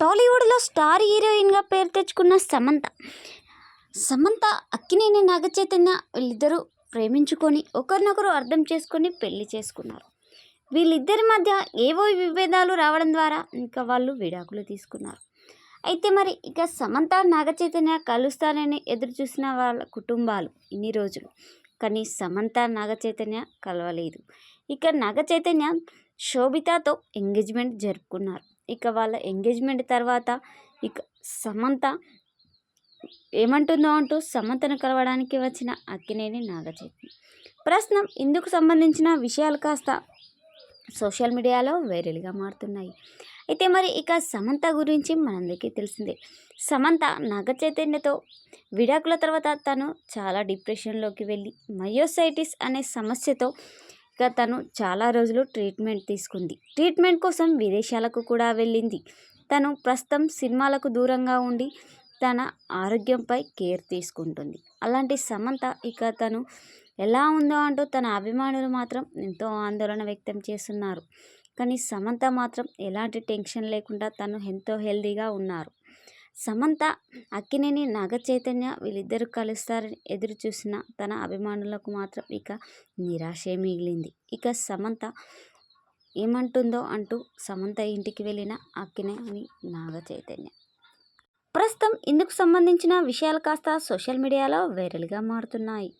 టాలీవుడ్లో స్టార్ హీరోయిన్గా పేరు తెచ్చుకున్న సమంత. సమంత అక్కినేని నాగచైతన్య వీళ్ళిద్దరూ ప్రేమించుకొని ఒకరినొకరు అర్థం చేసుకొని పెళ్ళి చేసుకున్నారు. వీళ్ళిద్దరి మధ్య ఏవో విభేదాలు రావడం ద్వారా ఇంకా వాళ్ళు విడాకులు తీసుకున్నారు. అయితే మరి ఇక సమంత నాగచైతన్య కలుస్తానని కలుస్తారని ఎదురు చూసిన వాళ్ళ కుటుంబాలు ఇన్ని రోజులు. కానీ సమంత నాగచైతన్య కలవలేదు. ఇక నాగచైతన్య శోభితతో ఎంగేజ్మెంట్ జరుపుకున్నారు. ఇక వాళ్ళ ఎంగేజ్మెంట్ తర్వాత ఇక సమంత ఏమంటుందో అంటూ సమంతను కలవడానికి వచ్చిన అక్కినేని నాగచైతన్య. ప్రశ్న ఇందుకు సంబంధించిన విషయాలు కాస్త సోషల్ మీడియాలో వైరల్గా మారుతున్నాయి. అయితే మరి ఇక సమంత గురించి మనందరికీ తెలిసిందే. సమంత నాగ చైతన్యతో విడాకుల తర్వాత తను చాలా డిప్రెషన్లోకి వెళ్ళి మయోసైటిస్ అనే సమస్యతో ఇక తను చాలా రోజులు ట్రీట్మెంట్ తీసుకుంది. ట్రీట్మెంట్ కోసం విదేశాలకు కూడా వెళ్ళింది. తను ప్రస్తుతం సినిమాలకు దూరంగా ఉండి తన ఆరోగ్యంపై కేర్ తీసుకుంటుంది. అలాంటి సమంత ఇక తను ఎలా ఉందో అంటూ తన అభిమానులు మాత్రం ఎంతో ఆందోళన వ్యక్తం చేస్తున్నారు. కానీ సమంత మాత్రం ఎలాంటి టెన్షన్ లేకుండా తను ఎంతో హెల్దీగా ఉన్నారు. సమంత అక్కినేని నాగ చైతన్య వీళ్ళిద్దరూ కలుస్తారని ఎదురు చూసిన తన అభిమానులకు మాత్రం ఇక నిరాశే మిగిలింది. ఇక సమంత ఏమంటుందో అంటూ సమంత ఇంటికి వెళ్ళిన అక్కినేని నాగ చైతన్య ప్రస్తుతం ఇందుకు సంబంధించిన విషయాలు కాస్త సోషల్ మీడియాలో వైరల్గా మారుతున్నాయి.